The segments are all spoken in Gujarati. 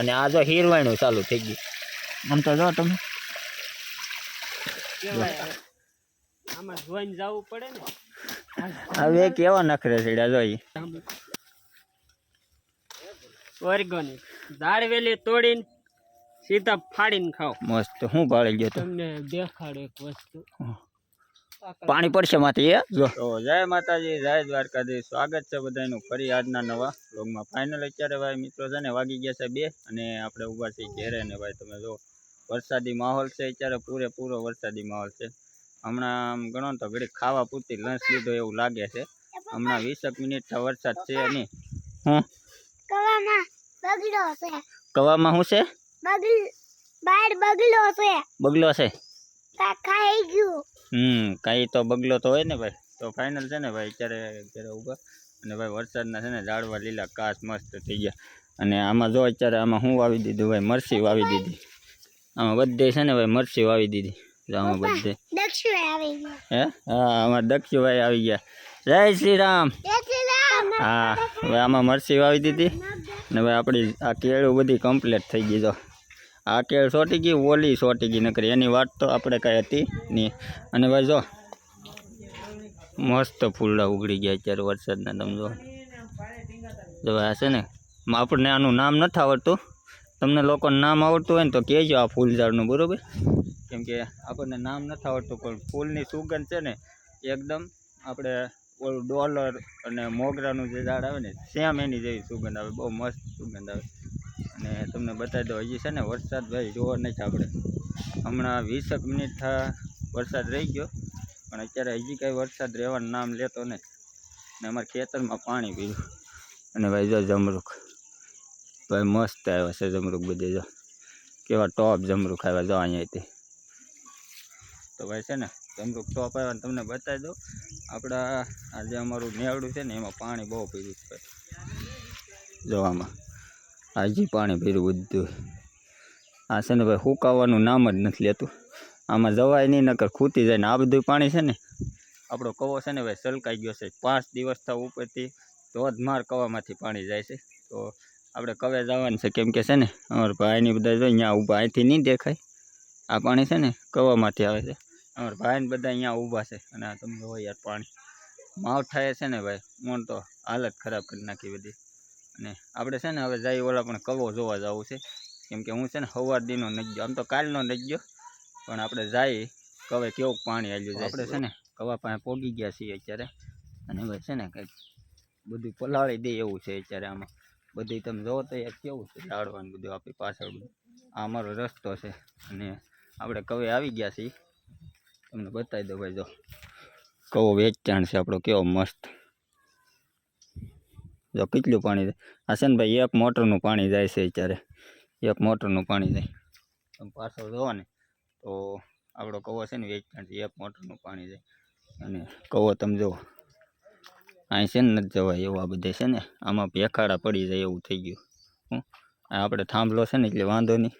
અને આ જો હીરવાણું ચાલુ થઈ ગયું. આમ તો જો તમે. આમાં જોઈને જવું પડે ને. હવે કેવા નખરે ચડ્યા જોઈએ ઓર્ગોનિક દાળ વેલી તોડીને સીધા ફાડીને ખાઓ. મસ્ત હું ભાળી ગયો તમને દેખાડ એક વસ્તુ. પાણી પડશે માથે એ જો. તો જય માતાજી જય દ્વારકાધીશ. સ્વાગત છે બધાનું ફરી આજના નવા વ્લોગમાં ફાઇનલ અત્યારે ભાઈ મિત્રો છે ને વાગી ગયા છે બે અને આપણે ઊભા છીએ ઘેરે ને ભાઈ તમે જો વરસાદી માહોલ છે અત્યારે પૂરેપૂરો વરસાદી માહોલ છે. હમણાં આમ ગણો તો ઘડી ખાવા પૂરતી લંચ લીધો એવું લાગે છે. હમણાં વીસેક મિનિટ વરસાદ છે નહીં. હું કવામાં બગલો છે. કવામાં શું છે? બગલ બાર બગલો છે. બગલો છે. ખાઈ ગયું. હમ કાંઈ તો બગલો તો હોય ને ભાઈ. તો ફાઇનલ છે ને ભાઈ અત્યારે ઘરે ઊભા. અને ભાઈ વરસાદના છે ને ઝાડવા લીલા કાચ મસ્ત થઈ ગયા. અને આમાં જો અત્યારે આમાં હું વાવી દીધું ભાઈ મરસી વાવી દીધી. આમાં બધે છે ને ભાઈ મરસી વાવી દીધી. આમાં બધે. હે? હા આમાં દક્ષુભાઈ આવી ગયા. જય શ્રી રામ. જય શ્રી રામ. હા હવે આમાં મરસી વાવી દીધી. ને ભાઈ આપણી આ કેળું બધી કમ્પ્લીટ થઈ ગઈ જો. આ કેળ સોટી ગઈ ઓલી સોટી ગઈ નકરી. એની વાત તો આપણે કાંઈ હતી નહીં અને ભાઈ જો, મસ્ત ફૂલડા ઉગડી ગયા અત્યારે વરસાદના, તમે જો. જો આ છે ને આપણને આનું નામ નથી આવડતું. તમને લોકોને નામ આવડતું હોય ને તો કહેજો આ ફૂલ ઝાડનું બરાબર? કેમ કે આપણને નામ નથી આવડતું, પણ ફૂલની સુગંધ છે ને, એકદમ આપણે ઓલું ડોલર અને મોગરાનું જે ઝાડ આવે ને સેમ એની જેવી સુગંધ આવે, બહુ મસ્ત સુગંધ આવે. તમને બતાવી દો હજી છે ને વરસાદ ભાઈ, જોવો નથી આપણે. હમણાં વીસેક મિનિટ થા વરસાદ રહી ગયો. પણ અત્યારે હજી કાંઈ વરસાદ રહેવાનું નામ લેતો નથી ને અમારા ખેતરમાં પાણી પીવું અને ભાઈ જો જમરૂક. ભાઈ મસ્ત આવ્યા છે જમરૂક બધે જો. કેવા ટોપ જમરૂક આવ્યા જો અહીંયાથી. તો ભાઈ છે ને, જમરૂક ટોપ આવ્યા ને તમને બતાવી દઉં. આપણા આ જે અમારું નેવડું છે ને, એમાં પાણી બહુ પીધું છે જો આમાં હજી પાણી ભર્યું બધું. આ છે ને ભાઈ સુકાવાનું નામ જ નથી લેતું. આમાં જવાય નહીં, નકર ખૂટી જાય ને આ બધું પાણી છે ને. આપણો કવો છે ને ભાઈ સલકાઈ ગયો છે. પાંચ દિવસ થવા ઉપરથી ધોધમાર કવામાંથી પાણી જાય છે. તો આપણે કવે જવાનું છે કેમ કે છે ને, અમારા ભાઈની બધા જો અહીંયા ઊભા, અહીંથી નહીં દેખાય. આ પાણી છે ને કવામાંથી આવે છે. અમારા ભાઈને બધા અહીંયા ઊભા છે. અને આ તમને હોય યાર પાણી. માવઠાએ છે ને ભાઈ મોન તો હાલત ખરાબ કરી નાખી બધી. અને આપણે છે ને હવે જાય ઓલા પણ કવો જોવા જવું છે. કેમ કે હું છે ને સવાર દીનો નથી ગયો આમ તો કાલનો નથી ગયો પણ આપણે જાય કવે કેવું પાણી આવ્યું છે આપણે છે ને કવા પાસે પોગી ગયા છીએ અત્યારે. અને હવે છે ને કંઈક બધું પલાળી દે એવું છે અત્યારે આમાં. બધી તમે જોવો તો કેવું છે લાડવાનું બધું આપણી પાછળ બધું. આ અમારો રસ્તો છે. અને આપણે કવે આવી ગયા છીએ. તમને બતાવી દો ભાઈ જો. કવો વેચાણ છે આપણો, કેવો મસ્ત. જો કેટલું પાણી આ છે ને ભાઈ, એક મોટરનું પાણી જાય છે અત્યારે. એક મોટરનું પાણી જાય. તમે પાછળ જોવો ને, તો આપણો કવો છે ને વેચાણથી એક મોટરનું પાણી જાય. અને કવો તમે જુઓ. અહીં છે ને નથી જવાય એવું આ બધે છે ને, આમાં ભેખાડા પડી જાય એવું થઈ ગયું. હું આપણે થાંભલો છે ને, એટલે વાંધો નહીં.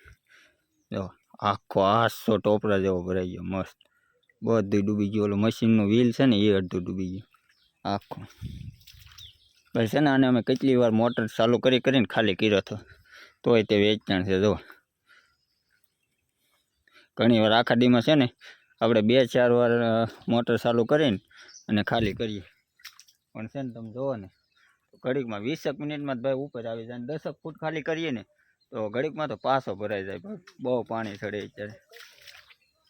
જો, આખો આસો ટોપરા જેવો ભરાઈ ગયો, મસ્ત. બધું ડૂબી ગયું. ઓલું મશીનનું વ્હીલ છે ને, એ અડધું ડૂબી ગયું. આખું. ભાઈ, છે ને, આને અમે કેટલી વાર મોટર ચાલુ કરી કરીને ખાલી કર્યો હતો. તોય તે વેચાણ છે જો ઘણી વાર આખા દીમાં છે ને, આપણે બે ચાર વાર મોટર ચાલુ કરીને અને ખાલી કરીએ. પણ છે ને, તમે જુઓ ને ઘડીકમાં વીસેક મિનિટમાં જ ભાઈ ઉપર આવી જાય દસક ફૂટ ખાલી કરીએ ને, તો ઘડીકમાં તો પાછો ભરાઈ જાય ભાઈ. બહુ પાણી ચડે અત્યારે.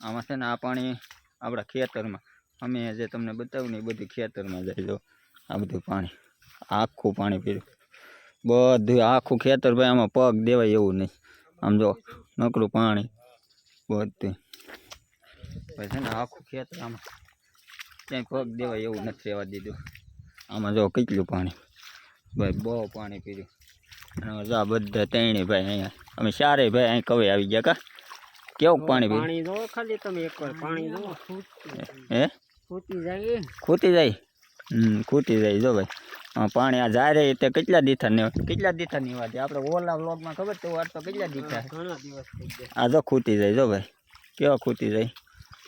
આમાં છે ને, આ પાણી આપણા ખેતરમાં, અમે જે તમને બતાવ્યું ને એ બધું ખેતરમાં જાય જો આ બધું પાણી. આખું પાણી પીર્યું બધું આખું ખેતર ભાઈ આમાં પગ દેવાય એવું નહીં. આમ જો નકરું પાણી બધું ભાઈ છે ને આખું ખેતર આમાં ક્યાંય પગ દેવાય એવું નથી રહેવા દીધું. આમાં જો કેટલું પાણી. ભાઈ બહુ પાણી પીર્યું અને બધા ત્રણે ભાઈ અહીંયા અમે ચારે ભાઈ અહીં કવે આવી ગયા કા? કેવું પાણી પાણી જો ખાલી તમે એકવાર પાણી જો. હે? ખૂટી જાય ખૂટી જાય? હમ ખૂટી જાય જો ભાઈ. આ પાણી આ જાય રહી તે કેટલા દીથા ને કેટલા દીથા ની વાત આપણે ઓલા વ્લોગમાં ખબર તો વાત તો કેટલા દીથા? આ જો ખૂટી જાય જો ભાઈ. કેવા ખૂટી જાય?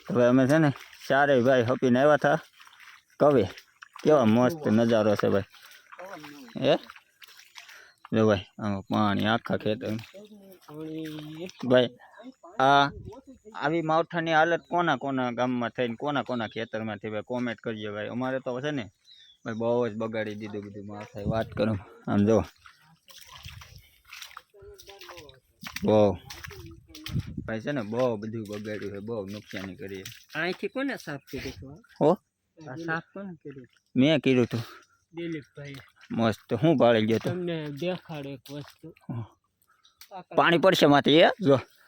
હવે અમે છે ને ચારે ભાઈ હપીને આવ્યા હતા કવે. કેવા મસ્ત નજારો છે ભાઈ. હે? જો ભાઈ આમાં પાણી આખા ખેતર ભાઈ આ આવી માવઠાની હાલત કોના કોના ગામમાં થઈને કોના કોના ખેતરમાંથી ભાઈ કોમેન્ટ કરજો ભાઈ. અમારે તો છે ને ભાઈ બહુ જ બગાડી દીધું બધું માવઠાએ. વાત કરો. આમ જો બહુ. ભાઈ છે ને બહુ બધું બગાડ્યું છે. બહુ નુકસાની કરી છે. અહીંથી કોને સાફ કર્યું હતું? હો? આ સાફ કોને કર્યું મેં કીધું તું દિલીપભાઈ મસ્ત. હું પાડી ગયો તો. તમને દેખાડ એક વસ્તુ. હં. પાણી પડશે માથે એ જો. આગળ હા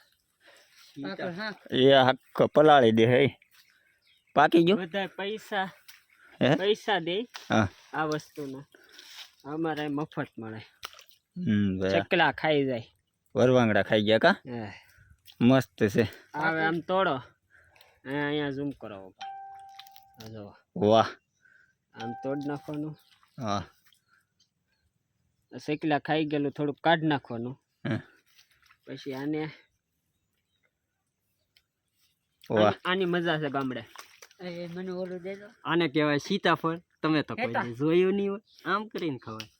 એ આખો પલાળી દે હે. પાકી ગયો? બધા પૈસા હે? પૈસા દે હા. આ વસ્તુના. અમારે મફત મળે. ચકલા ખાઈ જાય. વરવાંગડા ખાઈ ગયા કા. મસ્ત છે. હવે આમ તોડો. અહીંયા અહીંયા ઝૂમ કરો આ જો વાહ. આમ તોડ નાખવાનું. હા. શેકલા ખાઈ ગયેલું થોડુંક કાઢ નાખવાનું. પછી આને વાહ. આની- મજા છે ગામડે. મને ઓલું દેજો આને કહેવાય સીતાફળ. તમે તો કોઈ જોયું નહીં હોય. આમ કરીને ખવાય.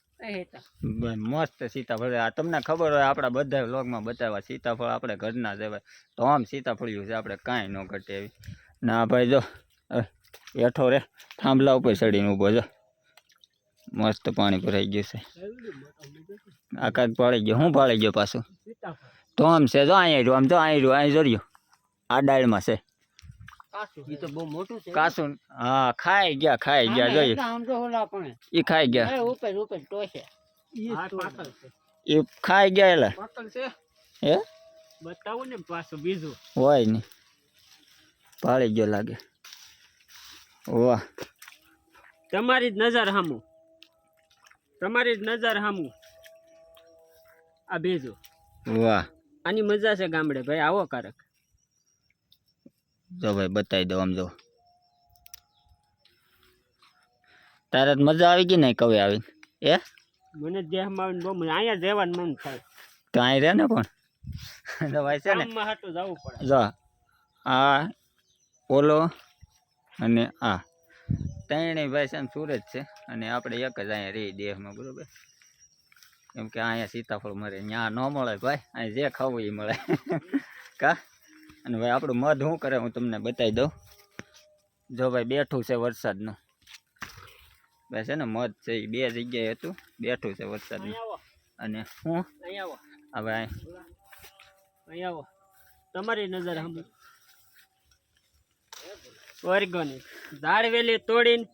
મસ્ત સીતાફળ આ તમને ખબર હોય આપણા બધા વ્લોગમાં બતાવ્યા સીતાફળ આપણે ઘરના છે તો આમ સીતાફળિયું છે આપણે કાંઈ ન ઘટે એવી. ના ભાઈ જો હેઠો રે. થાંભલા ઉપર ચડીને ઊભો જો. મસ્ત પાણી ભરાઈ ગયું છે. આ કાંઈક પાડી ગયો. હું પાડી ગયો પાછું? તો આમ છે જો અહીંયા રહ્યું આમ જો અહીં રહ્યું અહીં જોર્યું આ ડાળમાં છે. તો બહુ મોટું છે. હા ખાઈ ગયા ખાઈ ગયા જોઈએ એ ખાઈ ગયા. ઉપર ઉપર ટોશે એ ખાઈ ગયા એલા. હે? બતાવું ને પાછું બીજું. હોય નહીં પાળી ગયો લાગે. વાહ. તમારી જ નજર હામું. તમારી જ નજર હામું. આ બીજું. વાહ. આની મજા છે ગામડે. ભાઈ આવો કારક જો ભાઈ બતાવી દો આમ જો. તારે મજા આવી ગઈ ને કવે આવીને? એ મને દેહમાં આવીને બહુ અહીંયા જવાનું મન થાય. તો અહીં રહે ને પણ ભાઈ છે ને? જવું પડે. જો આ ઓલો અને આ. ત્રણેય ભાઈ છે ને સુરત છે અને આપણે એક જ અહીંયા રહી દેહમાં બરોબર? કેમ કે અહીંયા સીતાફળ મળે ત્યાં ન મળે ભાઈ અહીં જે ખાવું એ મળે. કા? અને ભાઈ આપણું મધ શું કરે હું તમને બતાવી દઉં. જો ભાઈ બેઠું છે વરસાદનું. ભાઈ છે ને મધ છે એ બે જગ્યાએ હતું. બેઠું છે વરસાદનું. આવો. અને હું? આવો. હવે અહીં આવો. તમારી નજર સામું ઓર્ગોનિક. ઝાડ વેલી તોડીને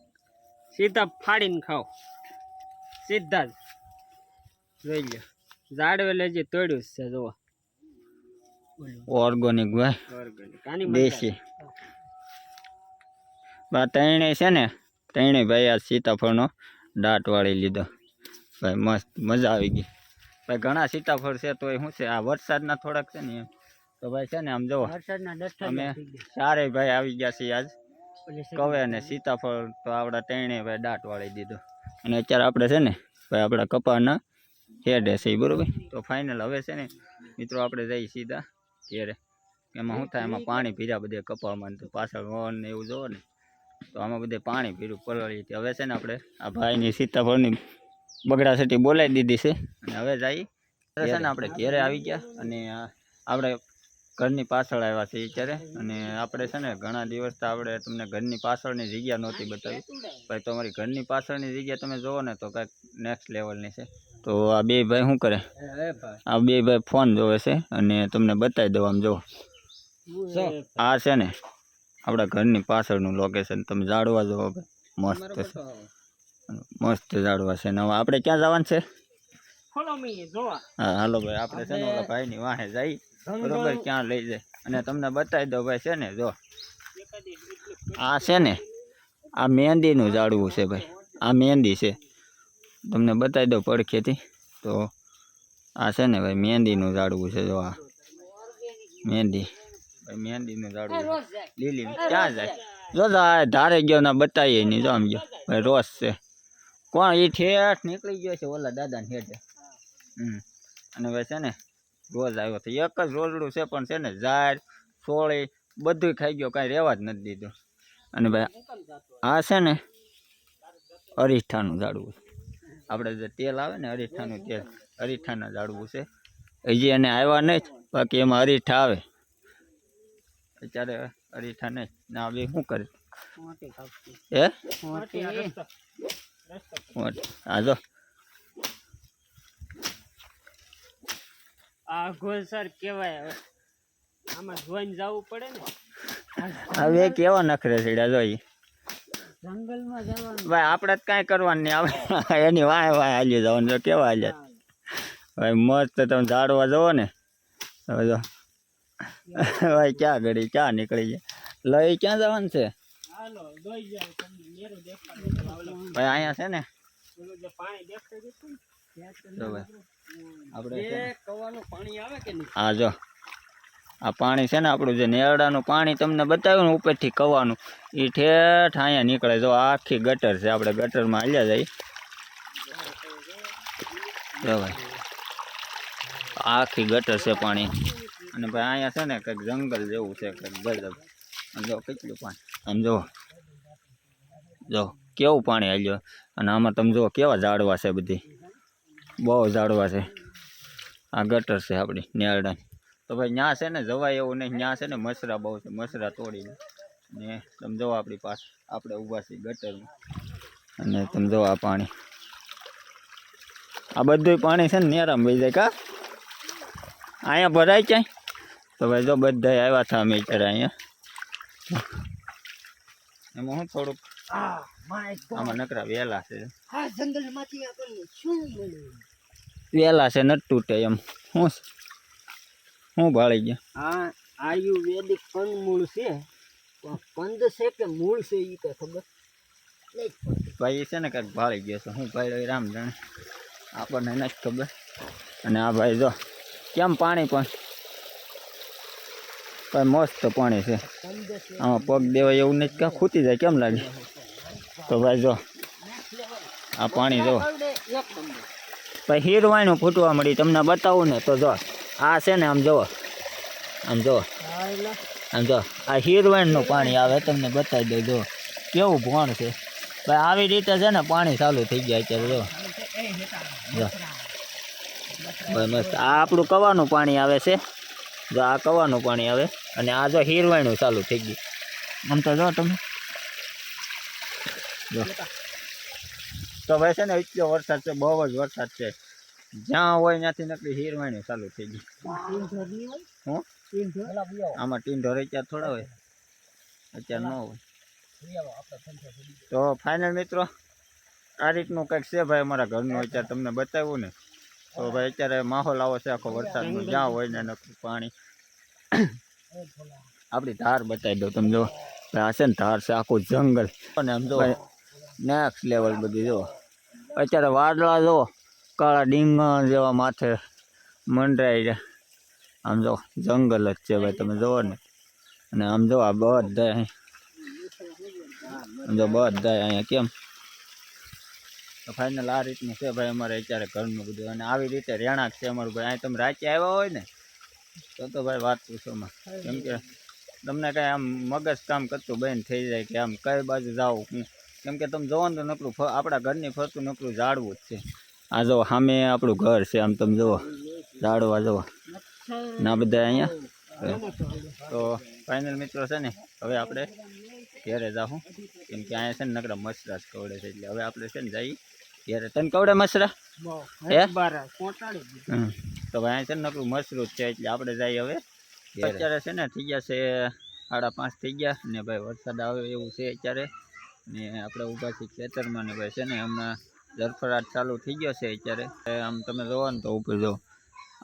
સીધા ફાડીને ખાઓ. સીધા જ. જોઈ લો ઝાડ વેલે જે તોડ્યું છે જુઓ. ઓર્ગોનિક ભાઈ. દેશી. બા ત્રણે છે ને ત્રણે ભાઈ આ સીતાફળનો દાંત વાળી લીધો. ભાઈ મસ્ત મજા આવી ગઈ. ભાઈ ઘણા સીતાફળ છે તો શું છે આ વરસાદના થોડાક છે ને એમ તો ભાઈ છે ને આમ જુઓ અમે સારે ભાઈ આવી ગયા છીએ આજ. કવે અને સીતાફળ તો આપણા ત્રણે ભાઈ દાંત વાળી દીધો. અને અત્યારે આપણે છે ને ભાઈ આપણા કપાળના હેડે છે ઈ બરોબર? તો ફાઇનલ હવે છે ને મિત્રો આપણે જઈએ સીધા. ઘેરે એમાં શું થાય? એમાં પાણી ભીર્યા બધે કપામાં તો પાછળ વન ને એવું જોવો ને તો આમાં બધે પાણી ભીરું પલળી હવે છે ને આપણે આ ભાઈની સીતાફળની બગડાસટી બોલાવી દીધી છે. અને હવે જઈ છે ને આપણે ઘેરે આવી ગયા અને આપણે ઘરની પાછળ આવ્યા છે અત્યારે. અને આપણે છે ને ઘણા દિવસ તો આપણે તમને ઘરની પાછળની જગ્યા નહોતી બતાવી. ભાઈ તમારી ઘરની પાછળની જગ્યા તમે જુઓ ને તો કાંઈક નેક્સ્ટ લેવલની છે. તો આ બે ભાઈ શું કરે? આ બે ભાઈ ફોન જોવે છે અને તમને બતાવી દઉં આમ જો. આ છે ને આપણા ઘરની પાછળનું લોકેશન તમે જાડવા જોવો મસ્ત છે. મસ્ત જાડવા છે. ને હવે આપણે ક્યાં જવાનું છે? હા હાલો ભાઈ આપણે છે ને ઓલા ભાઈની વાહે જઈ. બરોબર ક્યાં લઈ જાય. અને તમને બતાવી દો ભાઈ છે ને જો. આ છે ને આ મહેંદીનું ઝાડવું છે ભાઈ. આ મહેંદી છે. તમને બતાવી દો પડખેથી. તો આ છે ને ભાઈ મહેંદીનું ઝાડવું છે, જો આ. મહેંદી. ભાઈ મહેંદીનું ઝાડવું છે. લીલી ક્યાં જાય? જો ધારે ગયો ના બતાવીએ નહીં જો આમ ગયો. ભાઈ રોસ છે. કોણ એ ઠેઠ નીકળી ગયો છે, ઓલા દાદાને હેઠે. હમ. અને ભાઈ છે ને રોજ આવ્યો તો એક જ રોજડું છે, પણ છે ને ઝાડ સોળી બધું ખાઈ ગયો, કાંઈ રહેવા જ નથી દીધું. અને ભાઈ આ છે ને અરીઠાનું ઝાડવું આપણે જે તેલ આવે ને અરીઠાનું તેલ અરીઠાના ઝાડવું છે. હજી એને આવ્યા નહીં બાકી એમાં અરીઠા આવે. અત્યારે અરીઠા નહીં ના આવી શું કરે? હે? હા જો. આ ગોલસર કહેવાય હવે. આમાં જોઈને જવું પડે ને. હવે કેવા નખરે છે જોઈએ જંગલમાં જવાનું. ભાઈ આપણે જ કાંઈ કરવાનું નહીં. આવે એની વાય વાય હાલી જવાનું જો કેવા હાલ્યા. ભાઈ મસ્ત તમે ઝાડવા જવો ને. હવે જો. ભાઈ ક્યાં ઘડી ક્યાં નીકળી જાય લઈ ક્યાં જવાનું છે? ભાઈ અહીંયા છે ને? આપણે આપણે છે જે ને કવાનું પાણી આવે કે નહીં આ પાણી છે ને આપણું જે નેરડાનું પાણી તમને બતાવ્યું ને ઉપરથી કવાનું એ ઠેઠ અહીંયા નીકળે. જો આખી ગટર છે, આપણે ગટરમાં હાલ્યા જઈએ. ભાઈ, આખી ગટર છે પાણી. અને ભાઈ અહીંયા છે ને કંઈક જંગલ જેવું છે, કંઈક ગજબ જો કેટલું પાણી. આમ જો જો કેવું પાણી હાલ્યો. અને આમાં તમે જુઓ કેવા ઝાડવા છે બધી. બહુ ઝાડવા છે. આ ગટર છે આપણી નેરડા તો ભાઈ ત્યાં છે ને જવાય એવું નહીં. ત્યાં છે ને મસરા બહુ છે મસરા તોડીને. ને તમે જો આપણી પાસે આપણે ઊભા છીએ ગટરમાં. અને તમે જો આ પાણી. આ બધું પાણી છે ને નેરામ વહી જાય કા? અહીંયા ભરાય ક્યાંય? તો ભાઈ જો બધા આવ્યા હતા અમે અત્યારે અહીંયા. એમાં હું થોડુંક આ આમાં નકરા વહેલા છે. વહેલા છે ન તૂટે એમ. શું? શું ભાળી ગયા. આ આયુર્વેદિક કંદમૂળ છે. પણ કંદ છે કે મૂળ છે એ તો ખબર ભાઈ છે ને કાંઈક ભાળી ગયો છે. હું ભાઈ રામ જાણે. આપણને નથી ખબર. અને આ ભાઈ જો કેમ પાણી પણ? ભાઈ મસ્ત પાણી છે. આમાં પગ દેવાય એવું નથી. કાં ખૂટી જાય કેમ લાગે? તો ભાઈ જો આ પાણી જો. ભાઈ હીરવાણું ફૂટવા મળી તમને બતાવું ને તો જો. આ છે ને, આમ જુઓ. આમ જુઓ. આમ જો આ હીરવાણનું પાણી આવે, તમને બતાવી દઉં જો કેવું ભોણ છે. ભાઈ, આવી રીતે છે ને, પાણી ચાલુ થઈ જાય અત્યારે જો ભાઈ, મસ્ત. આ આપણું કવાનું પાણી આવે છે. જો, આ કવાનું પાણી આવે. અને આ જો હીરવાણું ચાલુ થઈ ગયું. આમ તો જો તમે. જો તો ભાઈ, છે ને એટલો વરસાદ છે, બહુ જ વરસાદ છે. જ્યાં હોય ત્યાંથી નકલી હીરવાણું ચાલુ થઈ ગઈ. હું? આમાં ટીન ઢોર અત્યારે થોડા હોય. અત્યારે ન હોય. તો ફાઇનલ મિત્રો આ રીતનું કંઈક છે ભાઈ અમારા ઘરનું? અત્યારે તમને બતાવ્યું ને. તો ભાઈ અત્યારે માહોલ આવો છે આખો વરસાદનો. જ્યાં હોય ને નકલું પાણી. આપણી ધાર બતાવી દો તમે જો. ભાઈ આ છે ને ધાર છે આખું જંગલ. અને આમ જો નેક્સ્ટ લેવલ બધી જો. અત્યારે વાદળા જો. કાળા ડીંગણ જેવા માથે મંડરાઈ જાય આમ જો જંગલ જ છે ભાઈ, તમે જુઓ ને. અને આમ જો આ બધા અહીં જો બધા અહીંયા કેમ? તો ફાઇનલ આ રીતનું છે ભાઈ અમારે અત્યારે ઘરનું બધું. અને આવી રીતે રહેણાંક છે અમારું ભાઈ. અહીં તમે રાચી આવ્યા હોય ને, તો તો ભાઈ વાત પૂછોમાં કેમ કે તમને કાંઈ આમ મગજ કામ કરતું બંધ થઈ જાય કે આમ કઈ બાજુ જાઉં કેમ કે તમે જોવો તો નકરું આપણા ઘરની ફરતું નકરું ઝાડવું જ છે. આ જો સામે આપણું ઘર છે. આમ તમે જુઓ, ઝાડવા જુઓ. ના બધા અહીંયા? તો ફાઇનલ મિત્રો છે ને, હવે આપણે ઘેરે જાઉં કેમ કે અહીંયા છે ને નકરા મસરા જ કવડે છે એટલે હવે આપણે છે ને જઈએ ઘેરે. તને કવડે મસરા. તો ભાઈ અહીંયા છે ને નકરું મસરું જ છે એટલે આપણે જઈએ હવે અત્યારે છે ને થઈ ગયા છે સાડા પાંચ થઈ ગયા ને ભાઈ વરસાદ આવે એવું છે અત્યારે. ને આપણે ઊભા છીએ ખેતરમાં ને ભાઈ છે ને હમણાં ઝરફરાટ ચાલુ થઈ ગયો છે અત્યારે. આમ તમે જોવો ને તો ઉપર જો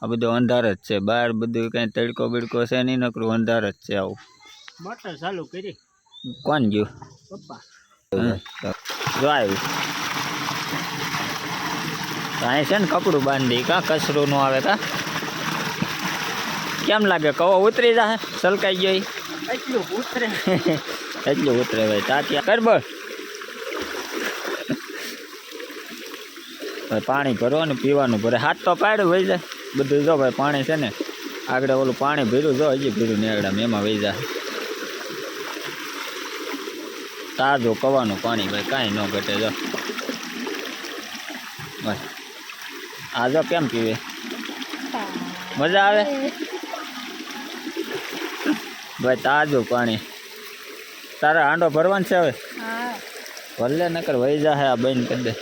આ બધું અંધાર જ છે. બહાર બધું કાંઈ તડકો બિડકો છે નહીં નકરું અંધાર જ છે આવું. મોટર ચાલુ કરી. કોણ ગયું? પપ્પા. જો આવ્યું અહીં છે ને કપડું બાંધી કા કચરું નું આવે કા? કેમ લાગે? કવો ઉતરી જાય સલકાઈ ગયો એટલું ઉતરે. એટલું ઉતરે ભાઈ. તાત્યા કર ભાઈ પાણી ભરવાનું પીવાનું ભરે. હાથ તો પાડ્યું વહી જાય. બધું જો ભાઈ પાણી છે ને આગળ ઓલું પાણી ભીરું જો હજી ભીરું નેરડામાં એમાં વહી જાય. તાજું કવાનું પાણી ભાઈ કાંઈ ન ઘટે જો. આ જો કેમ પીવે? મજા આવે? ભાઈ તાજું પાણી. તારે હાંડો ભરવાનું છે હવે? ભલે નકર વહી જાહે આ બહેન કરી દે.